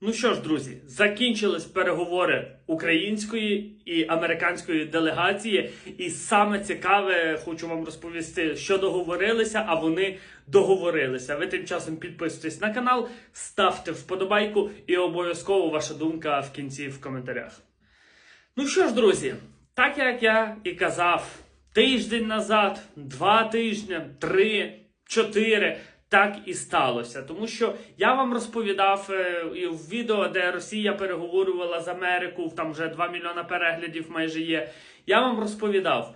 Ну що ж, друзі, закінчились переговори української і американської делегації. І саме цікаве, хочу вам розповісти, що договорилися, а вони договорилися. Ви тим часом підписуйтесь на канал, ставте вподобайку і обов'язково ваша думка в кінці в коментарях. Ну що ж, друзі, так як я і казав, тиждень назад, два тижні, три, чотири. Так і сталося, тому що я вам розповідав е, і в відео, де Росія переговорювала з Америку, там вже 2 мільйона переглядів майже є. Я вам розповідав,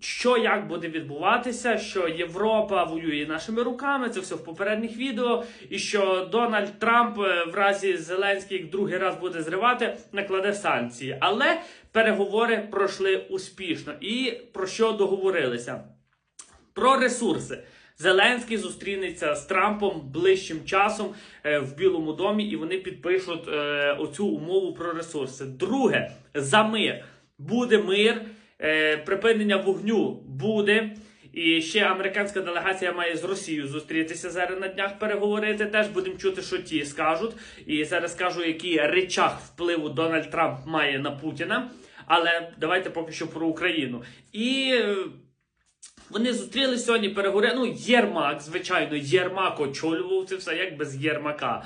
що як буде відбуватися, що Європа воює нашими руками, це все в попередніх відео, і що Дональд Трамп е, в разі Зеленський як другий раз буде зривати, накладе санкції. Але переговори пройшли успішно. І про що договорилися? Про ресурси. Зеленський зустрінеться з Трампом ближчим часом е, в Білому домі, і вони підпишуть е, оцю умову про ресурси. Друге, за мир буде мир, е, припинення вогню буде. І ще американська делегація має з Росією зустрітися зараз на днях переговорити. Теж будемо чути, що ті скажуть. І зараз скажу, який речах впливу Дональд Трамп має на Путіна. Але давайте поки що про Україну. І вони зустрілись сьогодні, переговорили. Ну, Єрмак, звичайно, Єрмак очолював це все, як без Єрмака.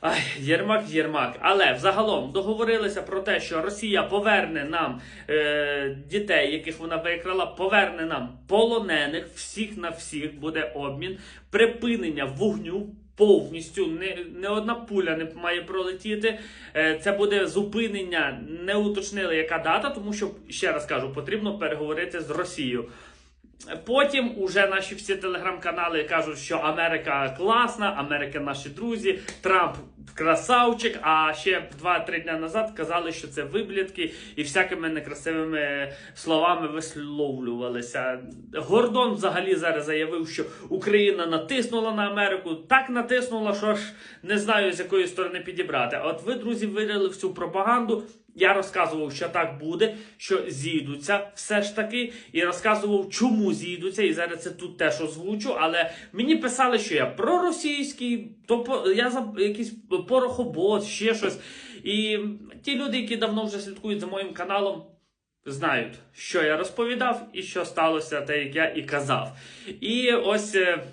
Ай, Єрмак, Єрмак. Але взагалом договорилися про те, що Росія поверне нам е, дітей, яких вона викрала, поверне нам полонених, всіх на всіх буде обмін, припинення вогню. Повністю не, не одна пуля не має пролетіти. Е, Це буде зупинення. Не уточнили, яка дата, тому що ще раз кажу, потрібно переговорити з Росією. Потім уже наші всі телеграм-канали кажуть, що Америка класна, Америка наші друзі, Трамп красавчик. А ще 2-3 дня назад казали, що це виблядки і всякими некрасивими словами висловлювалися. Гордон взагалі зараз заявив, що Україна натиснула на Америку, так натиснула, що ж не знаю з якої сторони підібрати. А от ви, друзі, вирили всю пропаганду. Я розказував, що так буде, що зійдуться все ж таки, і розказував, чому зійдуться. І зараз це тут теж озвучу. Але мені писали, що я проросійський, то я за якийсь порохобот, ще щось. І ті люди, які давно вже слідкують за моїм каналом, знають, що я розповідав і що сталося, те, як я і казав. І ось е,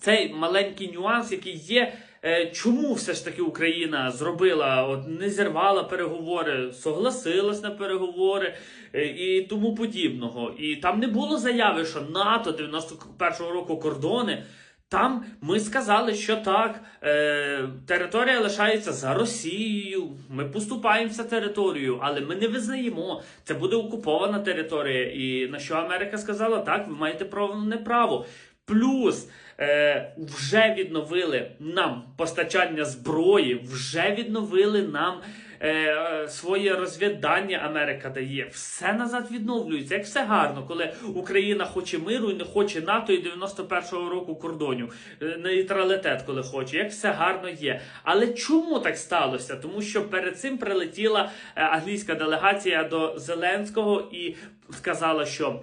цей маленький нюанс, який є. Е, Чому все ж таки Україна зробила, от не зірвала переговори, согласилась на переговори е, і тому подібного. І там не було заяви, що НАТО 91-го року кордони. Там ми сказали, що так, е, територія лишається за Росією. Ми поступаємося територією, але ми не визнаємо. Це буде окупована територія. І на що Америка сказала, так, ви маєте повне право. Плюс е, вже відновили нам постачання зброї, вже відновили нам е, своє розвідання. Америка дає. Все назад відновлюється. Як все гарно, коли Україна хоче миру і не хоче НАТО і 91-го року кордонів. Е, нейтралітет, коли хоче. Як все гарно є. Але чому так сталося? Тому що перед цим прилетіла е, англійська делегація до Зеленського і сказала, що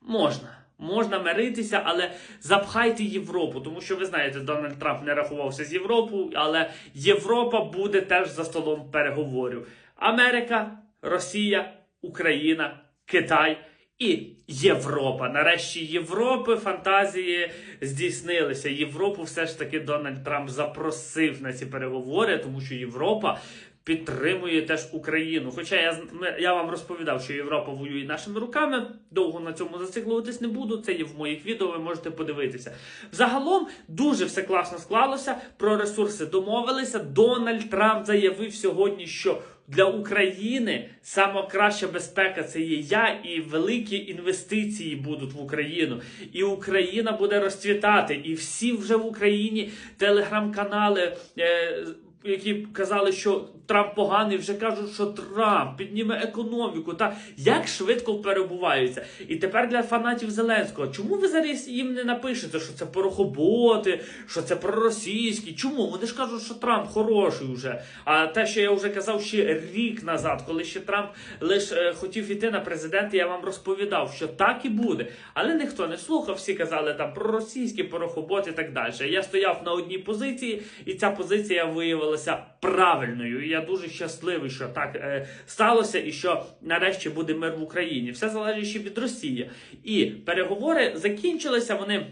можна. Можна миритися, але запхайте Європу, тому що ви знаєте, Дональд Трамп не рахувався з Європою, але Європа буде теж за столом переговорів. Америка, Росія, Україна, Китай і Європа. Нарешті Європи фантазії здійснилися. Європу все ж таки Дональд Трамп запросив на ці переговори, тому що Європа. Підтримує теж Україну. Хоча я я вам розповідав, що Європа воює нашими руками. Довго на цьому зациклюватись не буду. Це є в моїх відео. Ви можете подивитися. Загалом дуже все класно склалося. Про ресурси домовилися. Дональд Трамп заявив сьогодні, що для України сама краща безпека це є я, і великі інвестиції будуть в Україну. І Україна буде розцвітати. І всі вже в Україні телеграм-канали. Які казали, що Трамп поганий, вже кажуть, що Трамп підніме економіку. Та як швидко перебуваються. І тепер для фанатів Зеленського, чому ви зараз їм не напишете, що це порохоботи, що це проросійські? Чому? Вони ж кажуть, що Трамп хороший вже. А те, що я вже казав ще рік назад, коли ще Трамп лише хотів іти на президента, я вам розповідав, що так і буде. Але ніхто не слухав, всі казали там проросійські, порохоботи і так далі. Я стояв на одній позиції, і ця позиція виявилася виявилася правильною. І я дуже щасливий, що так е, сталося, і що нарешті буде мир в Україні. Все залежить ще від Росії. І переговори закінчилися. Вони.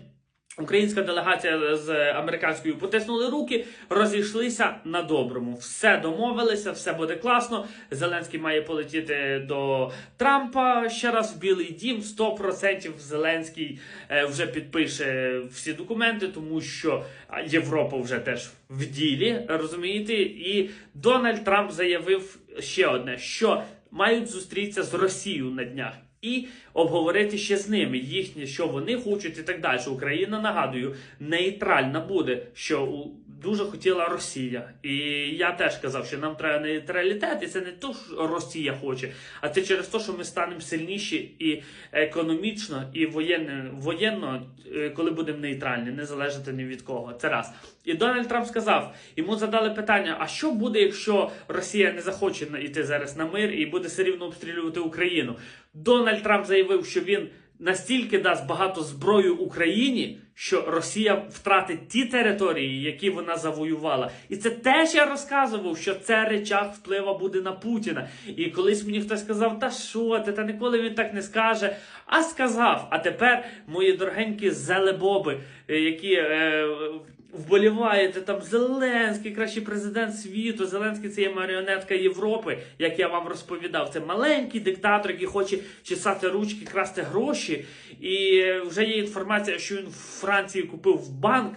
Українська делегація з американською потиснули руки, розійшлися на доброму. Все домовилися, все буде класно. Зеленський має полетіти до Трампа ще раз в Білий Дім. 100% Зеленський е, вже підпише всі документи, тому що Європа вже теж в ділі, розумієте? І Дональд Трамп заявив ще одне: що мають зустрітися з Росією на днях. І обговорити ще з ними їхнє, що вони хочуть, і так далі. Україна, нагадую, нейтральна буде, що дуже хотіла Росія. І я теж казав, що нам треба нейтралітет, і це не то, що Росія хоче, а це через те, що ми станемо сильніші і економічно, і воєнно, воєнно е, коли будемо нейтральні, не залежати ні від кого. Це раз. І Дональд Трамп сказав, йому задали питання: а що буде, якщо Росія не захоче йти зараз на мир і буде все рівно обстрілювати Україну? Дональд Трамп заявив, що він настільки дасть багато зброю Україні, що Росія втратить ті території, які вона завоювала. І це теж я розказував, що це речах вплива буде на Путіна. І колись мені хтось сказав, та що ти, та ніколи він так не скаже. А сказав. А тепер, мої дорогенькі зелебоби, е, які. Е, Вболіваєте там Зеленський, кращий президент світу. Зеленський це є маріонетка Європи, як я вам розповідав. Це маленький диктатор, який хоче чесати ручки, красти гроші. І вже є інформація, що він в Франції купив банк.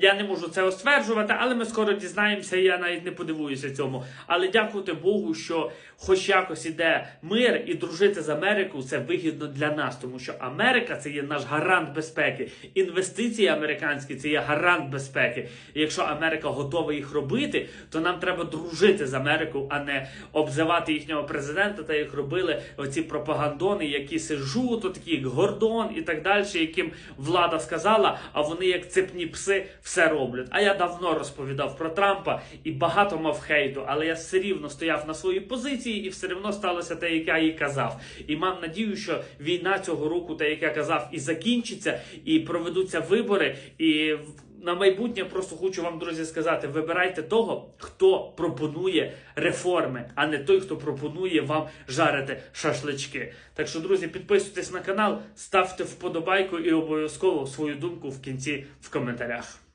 Я не можу це стверджувати, але ми скоро дізнаємося, і я навіть не подивуюся цьому. Але дякувати Богу, що хоч якось іде мир і дружити з Америкою це вигідно для нас, тому що Америка це є наш гарант безпеки. Інвестиції американські це є гарант безпеки. І якщо Америка готова їх робити, то нам треба дружити з Америкою, а не обзивати їхнього президента, та як робили оці пропагандони, які сижу, то такі як Гордон і так далі, яким влада сказала, а вони як цепні пси все роблять. А я давно розповідав про Трампа і багато мав хейту, але я все рівно стояв на своїй позиції і все рівно сталося те, як я і казав. І мав надію, що війна цього року, те, як я казав, і закінчиться, і проведуться вибори. І на майбутнє просто хочу вам, друзі, сказати: вибирайте того, хто пропонує реформи, а не той, хто пропонує вам жарити шашлички. Так що, друзі, підписуйтесь на канал, ставте вподобайку і обов'язково свою думку в кінці в коментарях.